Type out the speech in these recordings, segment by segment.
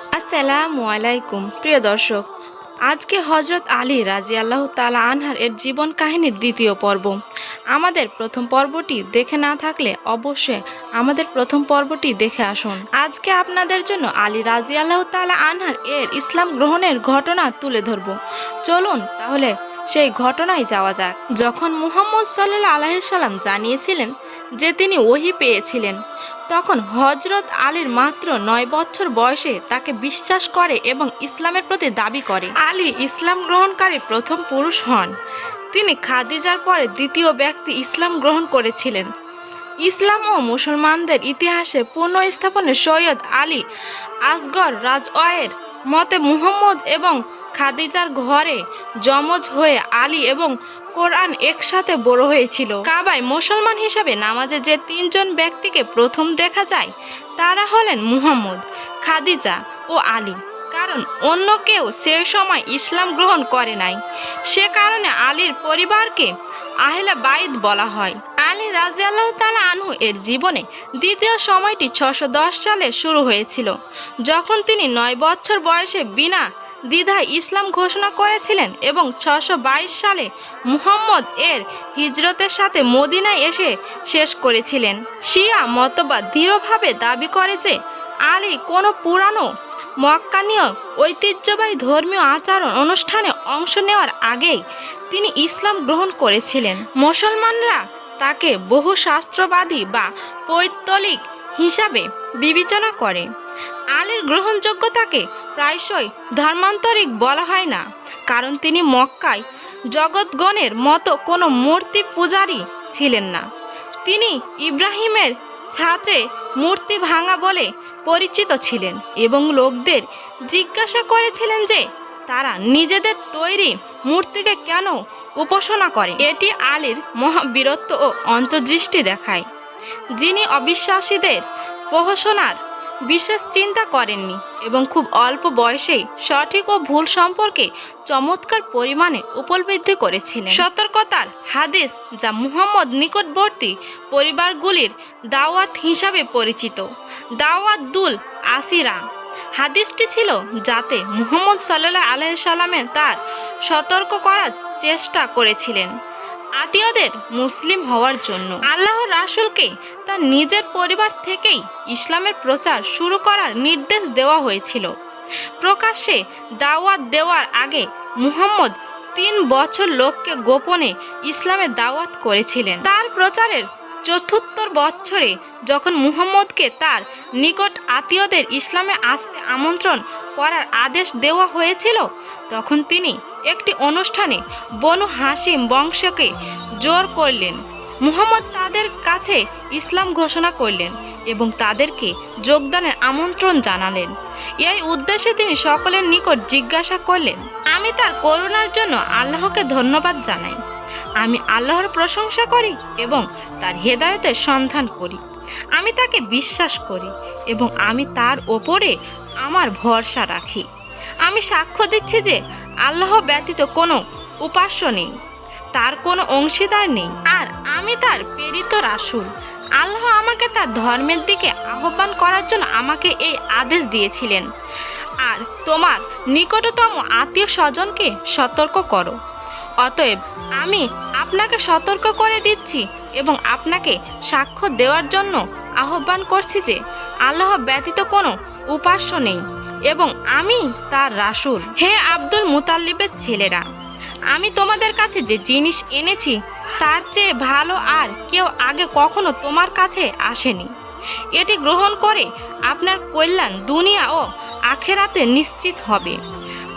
আসসালামু আলাইকুম, প্রিয় দর্শক। আজকে হজরত আলী রাজি আল্লাহ তালা আনহার এর জীবন কাহিনীর দ্বিতীয় পর্ব। আমাদের প্রথম পর্বটি দেখে না থাকলে অবশ্যই আমাদের প্রথম পর্বটি দেখে আসুন। আজকে আপনাদের জন্য আলী রাজি আল্লাহ তালা আনহার এর ইসলাম গ্রহণের ঘটনা তুলে ধরব। চলুন তাহলে সেই ঘটনায় যাওয়া যাক। যখন মুহাম্মদ সাল্লাহ আলাইসাল্লাম জানিয়েছিলেন যে তিনি ওহি পেয়েছিলেন। তখন হজরত আলীর মাত্র নয় বছর বয়সে তাকে বিশ্বাস করে এবং ইসলামের প্রতি দাবি করে। আলী ইসলাম গ্রহণকারী প্রথম পুরুষ হন। তিনি খাদিজার পরে দ্বিতীয় ব্যক্তি ইসলাম গ্রহণ করেছিলেন। ইসলাম ও মুসলমানদের ইতিহাসে পুনঃস্থাপনে সৈয়দ আলী আসগর রাজওয়ের মতে মুহম্মদ এবং খাদিজার ঘরে জমজ হয়ে আলী এবং কোরআন একসাথে বড় হয়েছিল। কাবায় মুসলমান হিসাবে নামাজে যে তিনজন ব্যক্তিকে প্রথম দেখা যায়, তারা হলেন মুহাম্মদ, খাদিজা ও আলী। কারণ অন্য কেউ সে সময় ইসলাম গ্রহণ করে নাই। সে কারণে আলীর পরিবারকে আহলা বাইদ বলা হয়। আলী রাজিয়াল্লাহ আনহু এর জীবনে দ্বিতীয় সময়টি ছশো সালে শুরু হয়েছিল, যখন তিনি নয় বছর বয়সে বিনা দ্বিধায় ইসলাম ঘোষণা করেছিলেন এবং ছশো সালে মুহাম্মদ এর হিজরতের সাথে মদিনায় এসে শেষ করেছিলেন। শিয়া মতবাদ দৃঢ়ভাবে দাবি করে যে আলী কোনো পুরানো মক্কানীয় ঐতিহ্যবাহী ধর্মীয় আচরণ অনুষ্ঠানে অংশ নেওয়ার আগেই তিনি ইসলাম গ্রহণ করেছিলেন। মুসলমানরা তাকে বহু শাস্ত্রবাদী বা পৈতলিক হিসাবে বিবেচনা করে। আলীর গ্রহণযোগ্যতাকে প্রায়শই ধর্মান্তরিক বলা হয় না, কারণ তিনি মক্কায় জগৎগণের মতো কোনো মূর্তি পূজারী ছিলেন না। তিনি ইব্রাহিমের ছাঁচে মূর্তি ভাঙা বলে পরিচিত ছিলেন এবং লোকদের জিজ্ঞাসা করেছিলেন যে, তারা নিজেদের তৈরি মূর্তিকে কেন উপাসনা করে? এটি আলীর মহাবীরত্ব ও অন্তর্দৃষ্টি দেখায়, যিনি অবিশ্বাসীদের প্রহসনার বিশেষ চিন্তা করেননি এবং খুব অল্প বয়সেই সঠিক ও ভুল সম্পর্কে চমৎকার পরিমাণে উপলব্ধি করেছিলেন। সতর্কতার হাদিস যা মুহাম্মদ নিকটবর্তী পরিবারগুলির দাওয়াত হিসাবে পরিচিত, দাওয়াত দুল আসিরা। হাদিসটি ছিল যাতে মুহাম্মদ সাল্লাহ আলাইসাল্লামে তার সতর্ক করার চেষ্টা করেছিলেন। আত্মীয়দের মুসলিম হওয়ার জন্য। আল্লাহ রাসুলকে তার নিজের পরিবার থেকেই ইসলামের প্রচার শুরু করার নির্দেশ দেওয়া হয়েছিল। প্রকাশ্যে দাওয়াত দেওয়ার আগে মুহাম্মদ তিন বছর লোককে গোপনে ইসলামের দাওয়াত করেছিলেন। তার প্রচারের চতুর্থ বছরে যখন মুহাম্মদকে তার নিকট আত্মীয়দের ইসলামে আসতে আমন্ত্রণ করার আদেশ দেওয়া হয়েছিল, তখন তিনি একটি অনুষ্ঠানে বনু হাসিম বংশকে জোর করলেন। মুহাম্মদ তাদের কাছে ইসলাম ঘোষণা করলেন এবং তাদেরকে যোগদানের আমন্ত্রণ জানালেন। এই উদ্দেশ্যে তিনি সকলের নিকট জিজ্ঞাসা করলেন, আমি তার করুণার জন্য আল্লাহকে ধন্যবাদ জানাই। আমি আল্লাহর প্রশংসা করি এবং তার হেদায়তের সন্ধান করি। আমি তাকে বিশ্বাস করি এবং আমি তার ওপরে আমার ভরসা রাখি। আমি সাক্ষ্য দিচ্ছি যে আল্লাহ ব্যতীত কোনো উপাস্য নেই, তার কোনো অংশীদার নেই। আর আমি তার প্রেরিত রাসুল। আল্লাহ আমাকে তার ধর্মের দিকে আহ্বান করার জন্য আমাকে এই আদেশ দিয়েছিলেন। আর তোমার নিকটতম আত্মীয় স্বজনকে সতর্ক করো। অতএব আমি আপনাকে সতর্ক করে দিচ্ছি এবং আপনাকে সাক্ষ্য দেওয়ার জন্য আহ্বান করছি যে আল্লাহ ব্যতীত কোনো উপাস্য নেই এবং আমি তার রাসূল। হে আব্দুল মুতাল্লিবের ছেলেরা, আমি তোমাদের কাছে যে জিনিস এনেছি, তার চেয়ে ভালো আর কেউ আগে কখনো তোমার কাছে আসেনি। এটি গ্রহণ করে আপনার কল্যাণ দুনিয়া ও আখেরাতে নিশ্চিত হবে।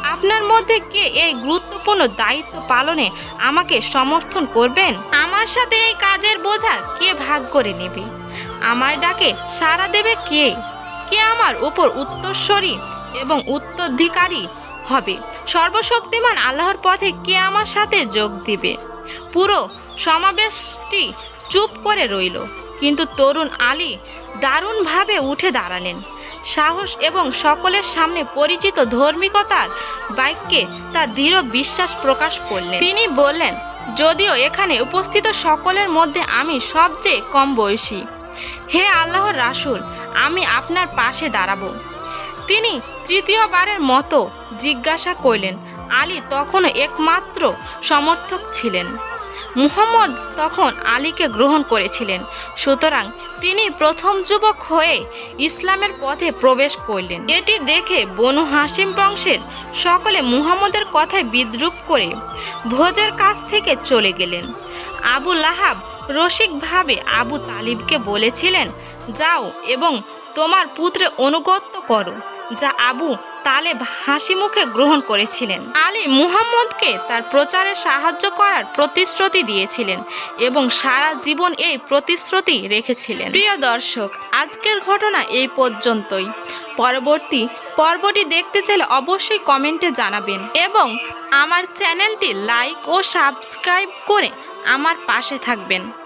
আপনার মধ্যে কে এই গুরুত্বপূর্ণ দায়িত্ব পালনে আমাকে সমর্থন করবেন? আমার সাথে এই কাজের বোঝা কে ভাগ করে নেবে? আমার ডাকে, সাড়া দেবে কে? কে আমার উপর উত্তরস্বরী এবং উত্তরাধিকারী হবে? সর্বশক্তিমান আল্লাহর পথে কে আমার সাথে যোগ দিবে? পুরো সমাবেশটি চুপ করে রইল। কিন্তু তরুণ আলী দারুণভাবে উঠে দাঁড়ালেন। সাহস এবং সকলের সামনে পরিচিত ধর্মিকতার বাক্যে তার দৃঢ় বিশ্বাস প্রকাশ করলেন। তিনি বললেন, যদিও এখানে উপস্থিত সকলের মধ্যে আমি সবচেয়ে কম বয়সী হে আল্লাহর রাসুল, আমি আপনার পাশে দাঁড়াবো। তিনি তৃতীয়বারের মতো জিজ্ঞাসা করলেন, আলী তখনও একমাত্র সমর্থক ছিলেন। মুহাম্মদ তখন আলীকে গ্রহণ করেছিলেন, সুতরাং তিনি প্রথম যুবক হয়ে ইসলামের পথে প্রবেশ করলেন। এটি দেখে বনু হাসিম বংশের সকলে মুহাম্মদের কথায় বিদ্রুপ করে ভোজের কাছ থেকে চলে গেলেন। আবু লাহাব রসিকভাবে আবু তালিবকে বলেছিলেন, যাও এবং তোমার পুত্রে অনুগত্য করো, যা আবু তালেব হাসি মুখে গ্রহণ করেছিলেন। আলী মুহাম্মদকে তার প্রচারে সাহায্য করার প্রতিশ্রুতি দিয়েছিলেন এবং সারা জীবন এই প্রতিশ্রুতি রেখেছিলেন। প্রিয় দর্শক, আজকের ঘটনা এই পর্যন্তই। পরবর্তী পর্বটি দেখতে চাইলে অবশ্যই কমেন্টে জানাবেন এবং আমার চ্যানেলটি লাইক ও সাবস্ক্রাইব করে আমার পাশে থাকবেন।